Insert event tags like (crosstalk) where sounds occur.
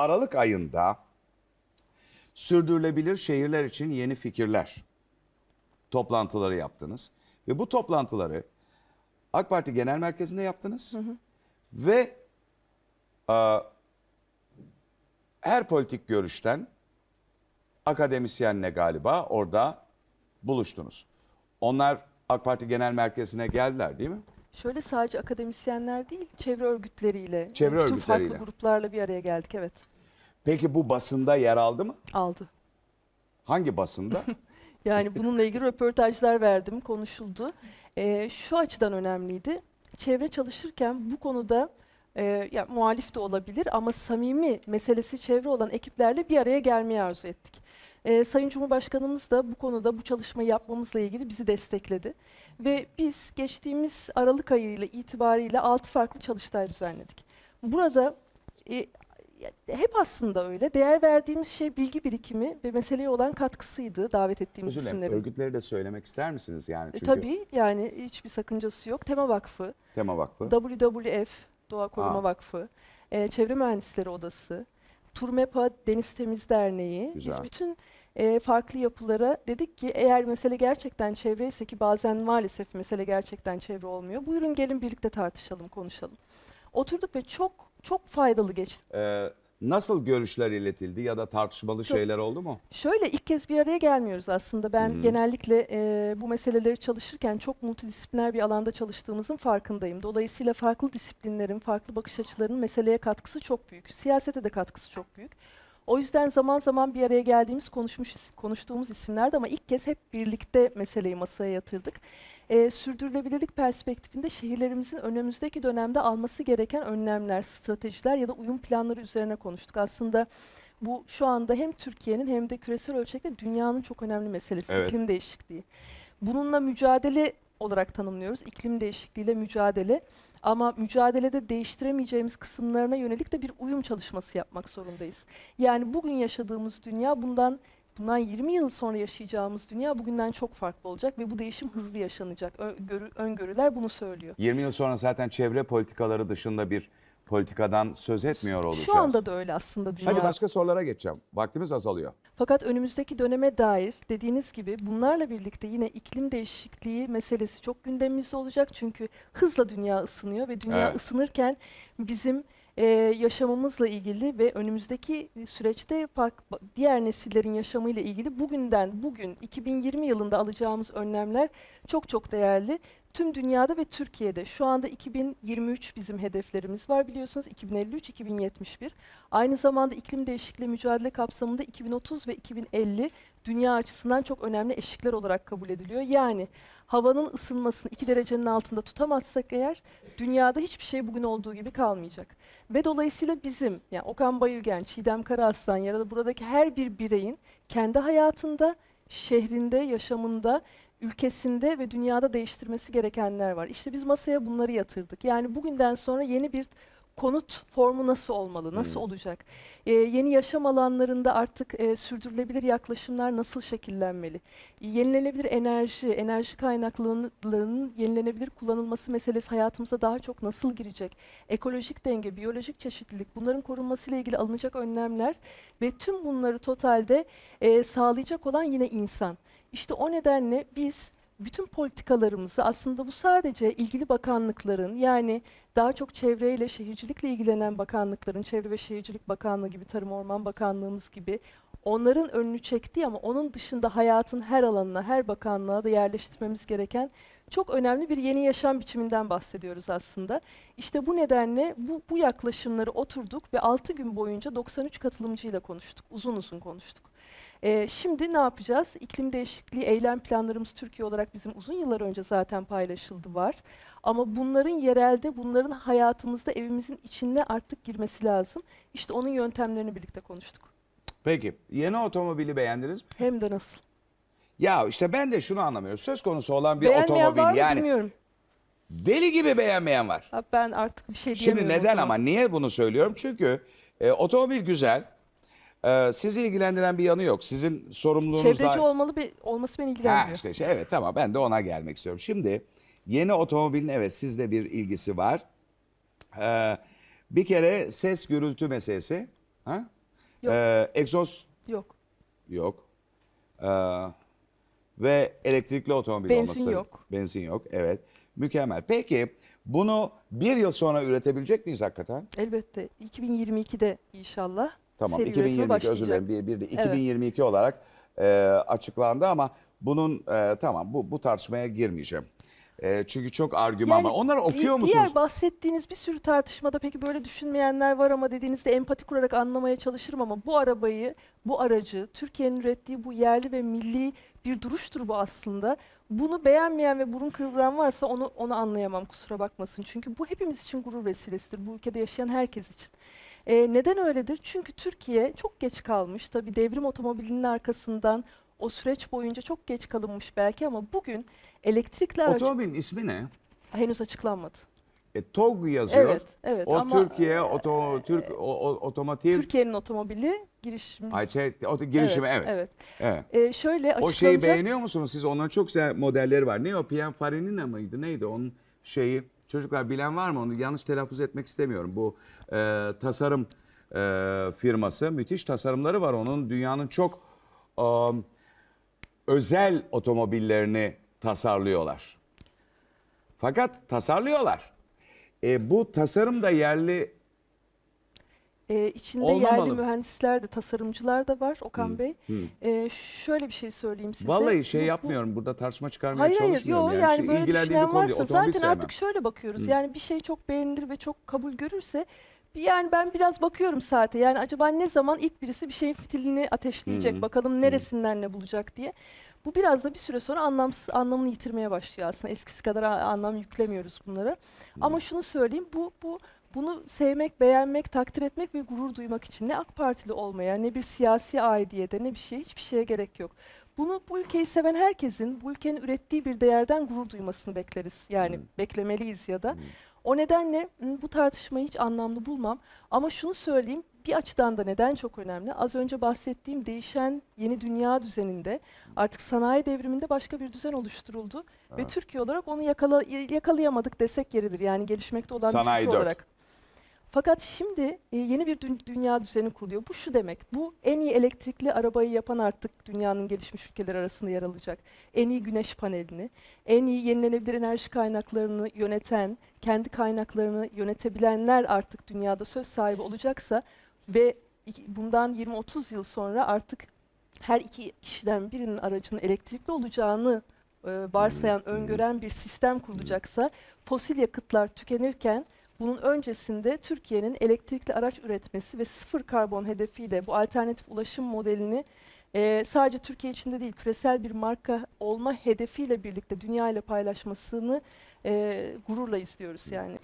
Aralık ayında sürdürülebilir şehirler için yeni fikirler toplantıları yaptınız. Ve bu toplantıları AK Parti Genel Merkezi'nde yaptınız. Ve e, her politik görüşten akademisyenle galiba orada buluştunuz. Onlar AK Parti Genel Merkezi'ne geldiler değil mi? Şöyle sadece akademisyenler değil, çevre örgütleriyle, Çevre bütün örgütleriyle. farklı gruplarla bir araya geldik. Evet, Peki bu basında yer aldı mı? aldı. Hangi basında? (laughs) Yani bununla ilgili röportajlar verdim, konuşuldu. Ee, şu açıdan önemliydi. Çevre çalışırken bu konuda e, ya, muhalif de olabilir ama samimi meselesi çevre olan ekiplerle bir araya gelmeyi arzu ettik. Ee, Sayın Cumhurbaşkanımız da bu konuda bu çalışmayı yapmamızla ilgili bizi destekledi. Ve biz geçtiğimiz Aralık ayı ile itibariyle 6 farklı çalıştay düzenledik. Burada e, hep aslında öyle. Değer verdiğimiz şey bilgi birikimi ve meseleye olan katkısıydı davet ettiğimiz Özür isimlerin. Örgütleri de söylemek ister misiniz yani? E, Çünkü tabii yani hiçbir sakıncası yok. Tema Vakfı, Tema Vakfı. WWF, Doğa Koruma Aa. Vakfı, e, Çevre Mühendisleri Odası, Turmepa Deniz Temiz Derneği. Güzel. Biz bütün e, farklı yapılara dedik ki eğer mesele gerçekten çevre ise ki bazen maalesef mesele gerçekten çevre olmuyor. Buyurun gelin birlikte tartışalım, konuşalım. Oturduk ve çok çok faydalı geçti. Ee, nasıl görüşler iletildi ya da tartışmalı Çok- şeyler oldu mu? Şöyle ilk kez bir araya gelmiyoruz aslında. Ben Hı. genellikle e, bu meseleleri çalışırken çok multidisipliner bir alanda çalıştığımızın farkındayım. Dolayısıyla farklı disiplinlerin, farklı bakış açılarının meseleye katkısı çok büyük. Siyasete de katkısı çok büyük. O yüzden zaman zaman bir araya geldiğimiz konuşmuş konuştuğumuz isimlerdi ama ilk kez hep birlikte meseleyi masaya yatırdık. E, sürdürülebilirlik perspektifinde şehirlerimizin önümüzdeki dönemde alması gereken önlemler, stratejiler ya da uyum planları üzerine konuştuk. Aslında bu şu anda hem Türkiye'nin hem de küresel ölçekte dünyanın çok önemli meselesi Evet. iklim değişikliği. Bununla mücadele olarak tanımlıyoruz. İklim değişikliğiyle mücadele. Ama mücadelede değiştiremeyeceğimiz kısımlarına yönelik de bir uyum çalışması yapmak zorundayız. Yani bugün yaşadığımız dünya bundan bundan 20 yıl sonra yaşayacağımız dünya bugünden çok farklı olacak ve bu değişim hızlı yaşanacak. Öngörü, öngörüler bunu söylüyor. 20 yıl sonra zaten çevre politikaları dışında bir politikadan söz etmiyor olacağız. Şu anda da öyle aslında dünya. Hadi başka sorulara geçeceğim. Vaktimiz azalıyor. Fakat önümüzdeki döneme dair dediğiniz gibi bunlarla birlikte yine iklim değişikliği meselesi çok gündemimizde olacak. Çünkü hızla dünya ısınıyor ve dünya Evet. ısınırken bizim e, yaşamımızla ilgili ve önümüzdeki süreçte diğer nesillerin yaşamıyla ilgili bugünden bugün 2020 yılında alacağımız önlemler çok çok değerli. Tüm dünyada ve Türkiye'de şu anda 2023 bizim hedeflerimiz var biliyorsunuz 2053-2071. Aynı zamanda iklim değişikliği mücadele kapsamında 2030 ve 2050 dünya açısından çok önemli eşikler olarak kabul ediliyor. Yani havanın ısınmasını 2 derecenin altında tutamazsak eğer dünyada hiçbir şey bugün olduğu gibi kalmayacak. Ve dolayısıyla bizim yani Okan Bayülgen, Çiğdem Karaaslan ya da buradaki her bir bireyin kendi hayatında, şehrinde, yaşamında ülkesinde ve dünyada değiştirmesi gerekenler var. İşte biz masaya bunları yatırdık. Yani bugünden sonra yeni bir konut formu nasıl olmalı, nasıl Hmm. olacak? Ee, yeni yaşam alanlarında artık e, sürdürülebilir yaklaşımlar nasıl şekillenmeli? Yenilenebilir enerji, enerji kaynaklarının yenilenebilir kullanılması meselesi hayatımıza daha çok nasıl girecek? Ekolojik denge, biyolojik çeşitlilik bunların korunmasıyla ilgili alınacak önlemler ve tüm bunları totalde e, sağlayacak olan yine insan. İşte o nedenle biz bütün politikalarımızı aslında bu sadece ilgili bakanlıkların yani daha çok çevreyle şehircilikle ilgilenen bakanlıkların, Çevre ve Şehircilik Bakanlığı gibi, Tarım Orman Bakanlığımız gibi onların önünü çektiği ama onun dışında hayatın her alanına, her bakanlığa da yerleştirmemiz gereken çok önemli bir yeni yaşam biçiminden bahsediyoruz aslında. İşte bu nedenle bu, bu yaklaşımları oturduk ve 6 gün boyunca 93 katılımcıyla konuştuk. Uzun uzun konuştuk. Ee, şimdi ne yapacağız? İklim değişikliği eylem planlarımız Türkiye olarak bizim uzun yıllar önce zaten paylaşıldı var. Ama bunların yerelde, bunların hayatımızda, evimizin içinde artık girmesi lazım. İşte onun yöntemlerini birlikte konuştuk. Peki yeni otomobili beğendiniz mi? Hem de nasıl? Ya işte ben de şunu anlamıyorum. Söz konusu olan bir Beğenmeyen otomobil var mı yani bilmiyorum. deli gibi beğenmeyen var. Ha, ben artık bir şey Şimdi diyemiyorum. o neden zaman. ama niye bunu söylüyorum? Çünkü e, otomobil güzel. E, sizi ilgilendiren bir yanı yok. Sizin sorumluluğunuz Çevreci olmalı bir, olması beni Ha ilgilenmiyor. işte şey, evet tamam ben de ona gelmek istiyorum. Şimdi yeni otomobilin evet sizde bir ilgisi var. Ee, bir kere ses gürültü meselesi Ha? Yok. Ee, egzoz Yok. yok. Ee, ve elektrikli otomobil Benzin olması tabii. yok. Benzin yok. Evet. Mükemmel. Peki bunu bir yıl sonra üretebilecek miyiz hakikaten? Elbette 2022'de inşallah Tamam seri üretime 2022 özür dilerim. Bir, bir de Evet. 2022 olarak e, açıklandı ama bunun e, tamam bu bu tartışmaya girmeyeceğim. E, çünkü çok argüman var. Onları okuyor musunuz? Diğer bahsettiğiniz bir sürü tartışmada peki böyle düşünmeyenler var ama dediğinizde empati kurarak anlamaya çalışırım ama bu arabayı, bu aracı, Türkiye'nin ürettiği bu yerli ve milli bir duruştur bu aslında. Bunu beğenmeyen ve burun kıvıran varsa onu onu anlayamam kusura bakmasın. Çünkü bu hepimiz için gurur vesilesidir. Bu ülkede yaşayan herkes için. Ee, neden öyledir? Çünkü Türkiye çok geç kalmış. Tabii devrim otomobilinin arkasından o süreç boyunca çok geç kalınmış belki ama bugün elektrikli araç Otomobilin ismi ne? henüz açıklanmadı. E, TOG yazıyor. Evet, evet o ama Türkiye oto Türk o, o- otomotiv Türkiye'nin otomobili girişim. Ay, te- o- girişimi evet. Evet. evet. Ee, şöyle O şeyi açıklanacak- beğeniyor musunuz siz? Onların çok güzel modelleri var. Ne o? Pininfarina mıydı? Neydi onun şeyi? Çocuklar bilen var mı onu? Yanlış telaffuz etmek istemiyorum. Bu e, tasarım e, firması. Müthiş tasarımları var onun. Dünyanın çok e, özel otomobillerini tasarlıyorlar. Fakat tasarlıyorlar. E, bu tasarım da yerli Ee, içinde Olmamalı. yerli mühendisler de tasarımcılar da var Okan Bey. Ee, şöyle bir şey söyleyeyim size. Vallahi şey Bu- bu- yapmıyorum. Burada tartışma çıkarmaya Hayır hayır çalışmıyorum. yok yani. yani, Şey, böyle ilgilendiğim bir düşünen konu değil. varsa Otomobil zaten sevmem. artık şöyle bakıyoruz. Yani bir şey çok beğenilir ve çok kabul görürse bir- yani ben biraz bakıyorum saate. Yani acaba ne zaman ilk birisi bir şeyin fitilini ateşleyecek? Bakalım neresinden ne bulacak diye. Bu biraz da bir süre sonra anlamsız anlamını yitirmeye başlıyor aslında. Eskisi kadar a- anlam yüklemiyoruz bunlara. Ama şunu söyleyeyim bu bu bunu sevmek, beğenmek, takdir etmek ve gurur duymak için ne AK Partili olmaya, ne bir siyasi aidiyete, ne bir şey, hiçbir şeye gerek yok. Bunu bu ülkeyi seven herkesin bu ülkenin ürettiği bir değerden gurur duymasını bekleriz. Yani beklemeliyiz ya da. O nedenle m, bu tartışmayı hiç anlamlı bulmam. Ama şunu söyleyeyim, bir açıdan da neden çok önemli? Az önce bahsettiğim değişen yeni dünya düzeninde artık sanayi devriminde başka bir düzen oluşturuldu. Ve Türkiye olarak onu yakala, yakalayamadık desek yeridir. Yani gelişmekte olan bir Sanayi ülke dört. olarak. Fakat şimdi e, yeni bir dü- dünya düzeni kuruluyor. Bu şu demek. Bu en iyi elektrikli arabayı yapan artık dünyanın gelişmiş ülkeleri arasında yer alacak. En iyi güneş panelini, en iyi yenilenebilir enerji kaynaklarını yöneten, kendi kaynaklarını yönetebilenler artık dünyada söz sahibi olacaksa ve bundan 20-30 yıl sonra artık her iki kişiden birinin aracının elektrikli olacağını e, varsayan, öngören bir sistem kurulacaksa fosil yakıtlar tükenirken bunun öncesinde Türkiye'nin elektrikli araç üretmesi ve sıfır karbon hedefiyle bu alternatif ulaşım modelini e, sadece Türkiye içinde değil küresel bir marka olma hedefiyle birlikte dünya ile paylaşmasını e, gururla istiyoruz yani.